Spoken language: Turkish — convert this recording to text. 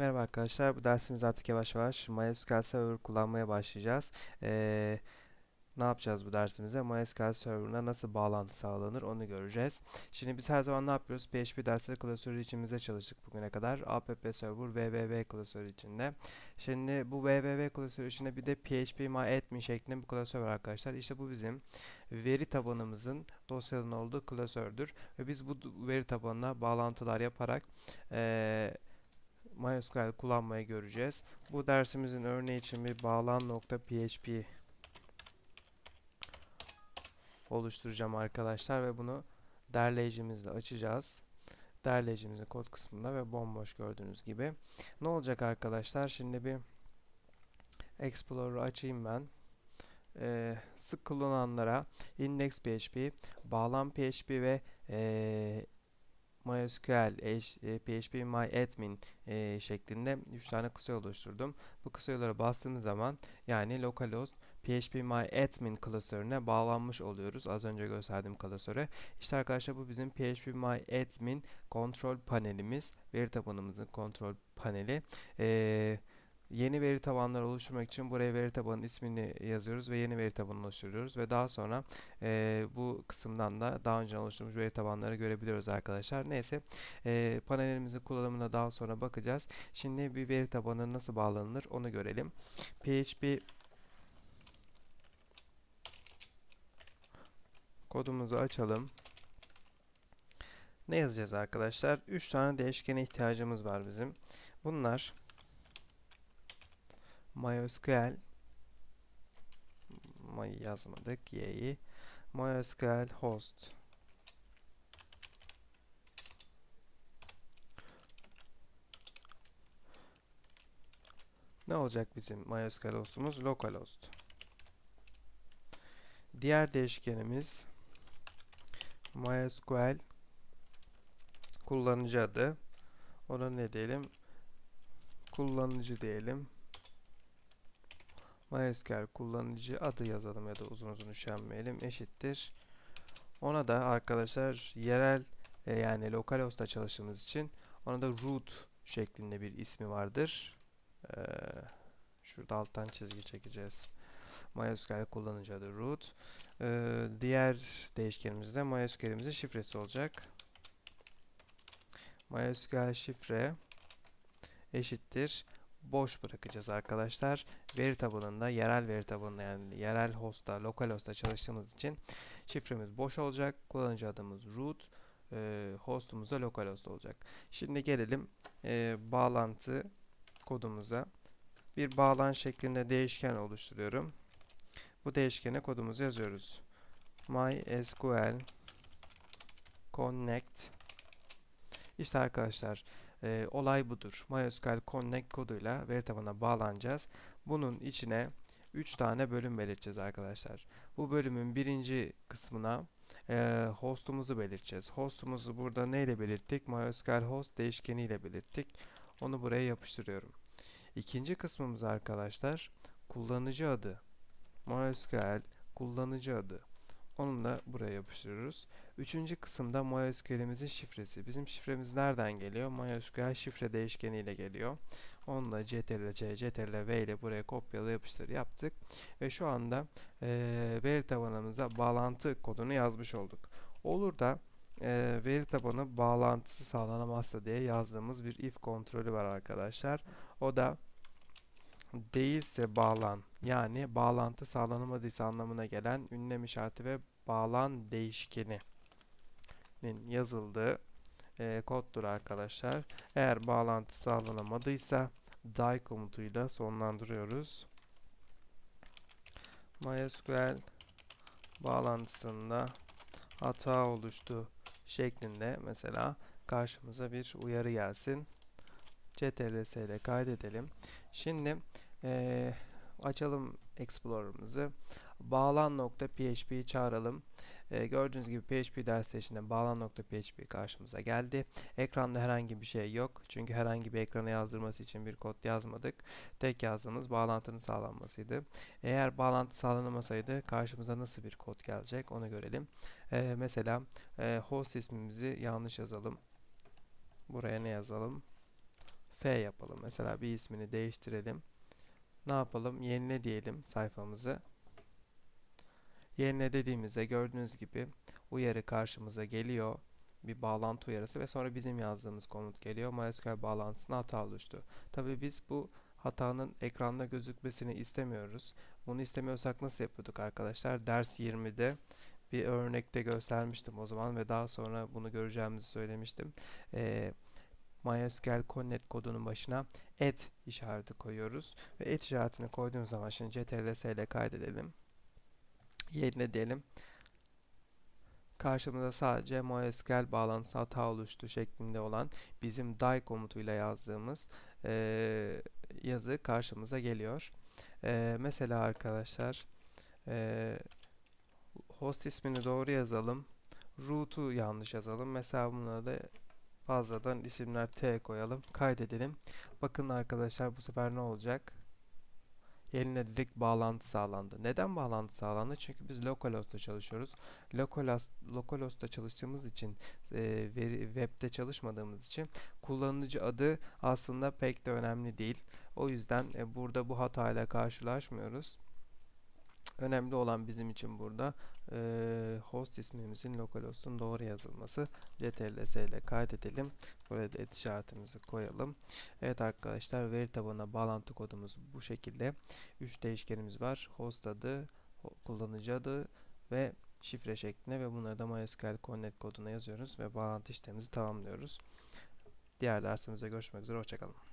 Merhaba arkadaşlar. Bu dersimiz artık yavaş yavaş MySQL Server kullanmaya başlayacağız. Ee, ne yapacağız bu dersimizde? MySQL Server'ına nasıl bağlantı sağlanır onu göreceğiz. Şimdi biz her zaman ne yapıyoruz? PHP dersleri klasörü içimizde çalıştık bugüne kadar. app server www klasörü içinde. Şimdi bu www klasörü içinde bir de phpMyAdmin şeklinde bir klasör var arkadaşlar. İşte bu bizim veri tabanımızın dosyaların olduğu klasördür. Ve biz bu veri tabanına bağlantılar yaparak ee, MySQL kullanmayı göreceğiz. Bu dersimizin örneği için bir bağlan.php oluşturacağım arkadaşlar ve bunu derleyicimizle açacağız. Derleyicimizin kod kısmında ve bomboş gördüğünüz gibi. Ne olacak arkadaşlar? Şimdi bir Explorer'ı açayım ben. Ee, sık kullananlara index.php, bağlan.php ve ee, MySQL, e, PHP MyAdmin e, şeklinde 3 tane kısa oluşturdum. Bu kısa yollara bastığımız zaman yani localhost PHP MyAdmin klasörüne bağlanmış oluyoruz. Az önce gösterdiğim klasöre. İşte arkadaşlar bu bizim PHP MyAdmin kontrol panelimiz. Veri tabanımızın kontrol paneli. Eee Yeni veri tabanları oluşturmak için buraya veri tabanının ismini yazıyoruz ve yeni veri tabanı oluşturuyoruz ve daha sonra e, bu kısımdan da daha önce oluşturmuş veri tabanları görebiliyoruz arkadaşlar. Neyse e, panelimizin kullanımına daha sonra bakacağız. Şimdi bir veri tabanı nasıl bağlanır onu görelim. PHP kodumuzu açalım. Ne yazacağız arkadaşlar? 3 tane değişkene ihtiyacımız var bizim. Bunlar MySQL My yazmadık y'yi MySQL host Ne olacak bizim MySQL hostumuz? Localhost. Diğer değişkenimiz MySQL kullanıcı adı. Ona ne diyelim? Kullanıcı diyelim. MySQL kullanıcı adı yazalım ya da uzun uzun üşenmeyelim eşittir. Ona da arkadaşlar yerel e, yani localhost'ta çalıştığımız için ona da root şeklinde bir ismi vardır. Ee, şurada alttan çizgi çekeceğiz. MySQL kullanıcı adı root. Ee, diğer değişkenimiz de MySQL'imizin şifresi olacak. MySQL şifre eşittir boş bırakacağız arkadaşlar. Veri tabanında yerel veri tabanında yani yerel hostta, lokal hostta çalıştığımız için şifremiz boş olacak. Kullanıcı adımız root, e, hostumuz da lokal host olacak. Şimdi gelelim e, bağlantı kodumuza. Bir bağlan şeklinde değişken oluşturuyorum. Bu değişkene kodumuzu yazıyoruz. MySQL connect İşte arkadaşlar e, olay budur. MySQL Connect koduyla veri tabanına bağlanacağız. Bunun içine 3 tane bölüm belirteceğiz arkadaşlar. Bu bölümün birinci kısmına e, hostumuzu belirteceğiz. Hostumuzu burada neyle belirttik? MySQL host değişkeni ile belirttik. Onu buraya yapıştırıyorum. İkinci kısmımız arkadaşlar kullanıcı adı. MySQL kullanıcı adı. Onu da buraya yapıştırıyoruz. Üçüncü kısımda MySQL'imizin şifresi. Bizim şifremiz nereden geliyor? MySQL şifre değişkeni ile geliyor. Onu da CTRL-C, CTRL-V ile buraya kopyala yapıştır yaptık. Ve şu anda e, veri tabanımıza bağlantı kodunu yazmış olduk. Olur da e, veri tabanı bağlantısı sağlanamazsa diye yazdığımız bir if kontrolü var arkadaşlar. O da değilse bağlan yani bağlantı sağlanamadıysa anlamına gelen ünlem işareti ve bağlan değişkeninin yazıldığı e, koddur arkadaşlar. Eğer bağlantı sağlanamadıysa die komutuyla sonlandırıyoruz. MySQL bağlantısında hata oluştu şeklinde mesela karşımıza bir uyarı gelsin. CTRL-S ile kaydedelim. Şimdi e, açalım Explorer'ımızı. Bağlan.php'yi çağıralım. E, gördüğünüz gibi PHP ders içinde bağlan.php karşımıza geldi. Ekranda herhangi bir şey yok. Çünkü herhangi bir ekrana yazdırması için bir kod yazmadık. Tek yazdığımız bağlantının sağlanmasıydı. Eğer bağlantı sağlanamasaydı karşımıza nasıl bir kod gelecek onu görelim. E, mesela e, host ismimizi yanlış yazalım. Buraya ne yazalım? F yapalım. Mesela bir ismini değiştirelim. Ne yapalım? Yenile diyelim sayfamızı. Yenile dediğimizde gördüğünüz gibi uyarı karşımıza geliyor. Bir bağlantı uyarısı ve sonra bizim yazdığımız komut geliyor. MySQL bağlantısına hata oluştu. Tabii biz bu hatanın ekranda gözükmesini istemiyoruz. Bunu istemiyorsak nasıl yapıyorduk arkadaşlar? Ders 20'de bir örnekte göstermiştim o zaman ve daha sonra bunu göreceğimizi söylemiştim. Ee, MySQL Connect kodunun başına add işareti koyuyoruz ve add işaretini koyduğumuz zaman şimdi ctrl ile kaydedelim. Yerine diyelim. Karşımıza sadece MySQL bağlantısı hata oluştu şeklinde olan bizim die komutuyla yazdığımız eee, yazı karşımıza geliyor. Eee, mesela arkadaşlar eee, host ismini doğru yazalım. Root'u yanlış yazalım. Mesela buna da fazladan isimler T koyalım. Kaydedelim. Bakın arkadaşlar bu sefer ne olacak? Yerine direkt bağlantı sağlandı. Neden bağlantı sağlandı? Çünkü biz localhost'ta çalışıyoruz. Localhost, localhost'ta çalıştığımız için, e, web'de çalışmadığımız için kullanıcı adı aslında pek de önemli değil. O yüzden e, burada bu hatayla karşılaşmıyoruz. Önemli olan bizim için burada e, host ismimizin localhost'un doğru yazılması. ctrl ile kaydedelim. Buraya da et işaretimizi koyalım. Evet arkadaşlar veri tabanına bağlantı kodumuz bu şekilde. 3 değişkenimiz var. Host adı, kullanıcı adı ve şifre şeklinde ve bunları da MySQL Connect koduna yazıyoruz ve bağlantı işlemimizi tamamlıyoruz. Diğer dersimizde görüşmek üzere. Hoşçakalın.